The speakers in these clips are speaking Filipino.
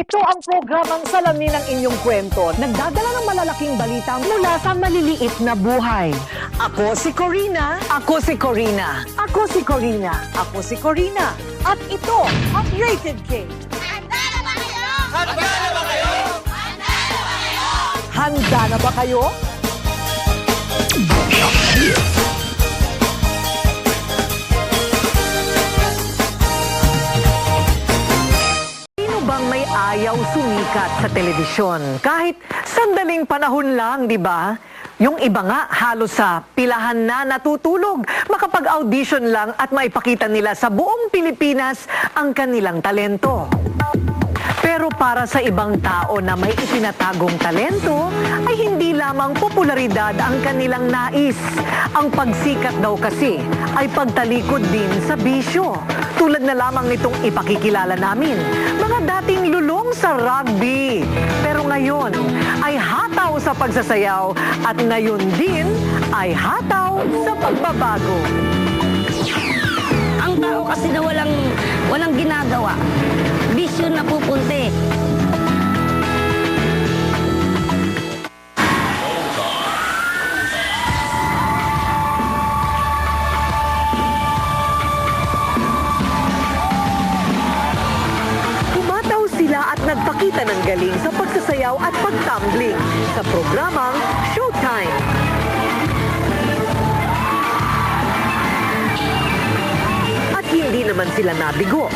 Ito ang programang salamin ng inyong kwento. Nagdadala ng malalaking balita mula sa maliliit na buhay. Ako si Corina. Ako si Corina. Ako si Corina. Ako si Corina. At ito ang Rated K. Handa na ba kayo? Handa na ba kayo? Sino sumikat sa telebisyon? Kahit sandaling panahon lang, di ba? Yung iba nga halos sa pilahan na natutulog, makapag-audition lang at maipakita nila sa buong Pilipinas ang kanilang talento. Pero para sa ibang tao na may itinatagong talento, ay hindi lamang popularidad ang kanilang nais. Ang pagsikat daw kasi ay pagtalikod din sa bisyo. Tulad na lamang nitong ipakikilala namin, mga dating sa rugby. Pero ngayon ay hataw sa pagsasayaw at ngayon din ay hataw sa pagbabago. Ang tao kasi na walang, walang ginagawa, bisyo na pupunti. Nagpakita ng galing sa pagsasayaw at pagtumbling sa programang Showtime. At hindi naman sila nabigo.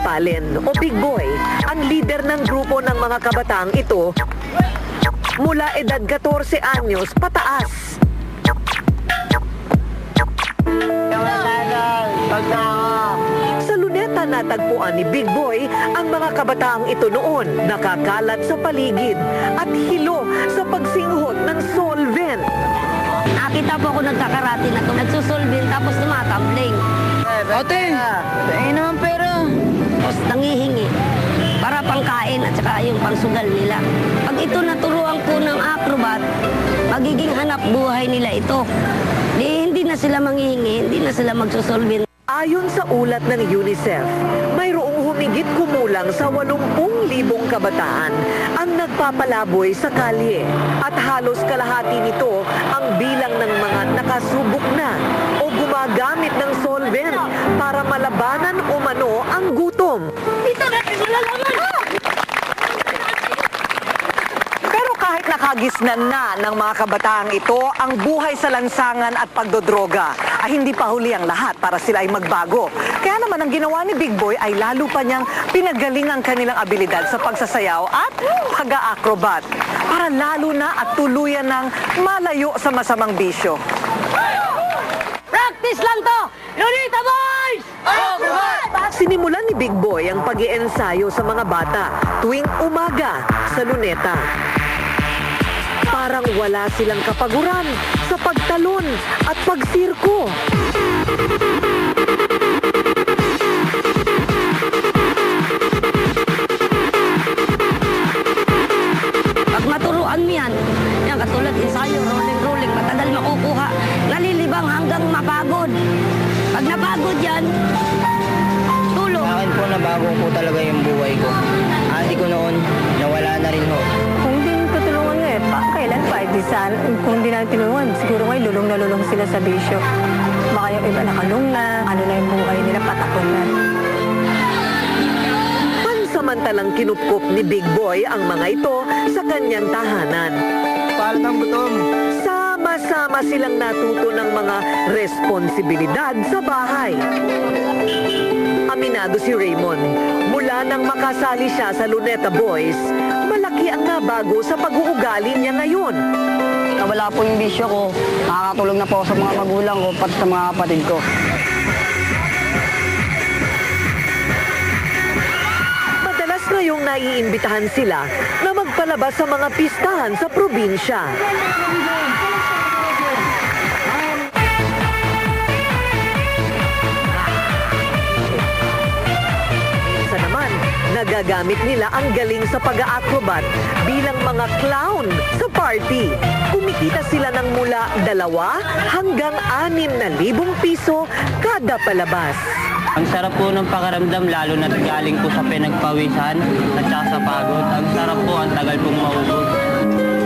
Palen o Big Boy, ang leader ng grupo ng mga kabataang ito mula edad 14 anyos pataas. Sa luneta natagpuan ni Big Boy ang mga kabataang ito noon nakakalat sa paligid at hilo sa pagsinghot ng solvent. Nakita po ako nagkakarate na to, nagsusulbin tapos tumatambling. Ate, eh naman pera. Tapos nangihingi para pangkain at saka yung pangsugal nila. Pag ito naturuan ko ng acrobat, magiging hanap buhay nila ito. Di, hindi na sila manghihingi, hindi na sila magsusulbin. Ayon sa ulat ng UNICEF, mayroong humigit kumulang sa 80,000 kabataan ang nagpapalaboy sa kalye at halos kalahati nito ang bilang ng mga nakasubok na o gumagamit ng solvent para malabanan umano ang gutom. Pero kahit nakagisnan na ng mga kabataang ito, ang buhay sa lansangan at pagdodroga ay hindi pa huli ang lahat para sila ay magbago. Kaya naman ang ginawa ni Big Boy ay lalo pa niyang pinagaling ang kanilang abilidad sa pagsasayaw at pag-acrobat para lalo na at tuluyan ng malayo sa masamang bisyo. Practice lang to! Lunita boys! Sinimulan ni Big Boy ang pag ensayo sa mga bata tuwing umaga sa luneta. Parang wala silang kapaguran sa pagtalon at pagsirko. Pag maturuan mo yan, yan katulad ensayo, rolling, rolling, matagal makukuha. Nalilibang hanggang mapagod. Pag napagod yan, tulog. Sa akin po nabago po talaga yung buhay ko. Ate ko noon, nawala na rin ho. Kung hindi mo tutulungan nga eh, pa, kailan pa? Eh, di sana, kung hindi natin tulungan, siguro ngayon lulong na lulong sila sa bisyo. Baka yung iba nakalung na, ano na yung buhay nila, patapon na. Pansamantalang kinupkup ni Big Boy ang mga ito sa kanyang tahanan. Para ng gutom. Sama-sama silang natuto ng mga responsibilidad sa bahay. Aminado si Raymond, mula nang makasali siya sa Luneta Boys, malaki ang nabago sa pag-uugali niya ngayon. Nawala po yung bisyo ko. Nakakatulong na po sa mga magulang ko, pati sa mga kapatid ko. Madalas ngayong naiimbitahan sila na magpalabas sa mga pistahan sa probinsya. Nagagamit nila ang galing sa pag-acrobat bilang mga clown sa party. Kumikita sila ng mula dalawa hanggang anim na libong piso kada palabas. Ang sarap po ng pakaramdam lalo na galing po sa pinagpawisan at saka sa pagod. Ang sarap po, ang tagal pong maubos.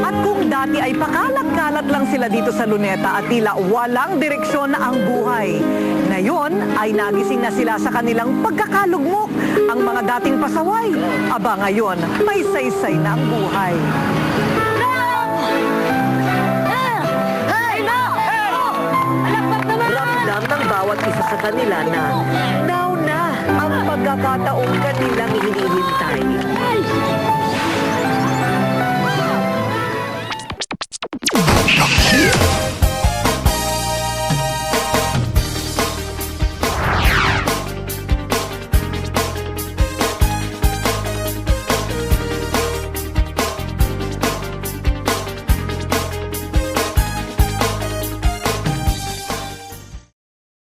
At kung dati ay pakalat-kalat lang sila dito sa Luneta at tila walang direksyon ang buhay. Ngayon ay nagising na sila sa kanilang pagkakalugmok. Ang mga dating pasaway, aba ngayon may saysay na ang buhay. Ramdam ng bawat isa sa kanila na now na ang pagkakataong kanilang hinihintay.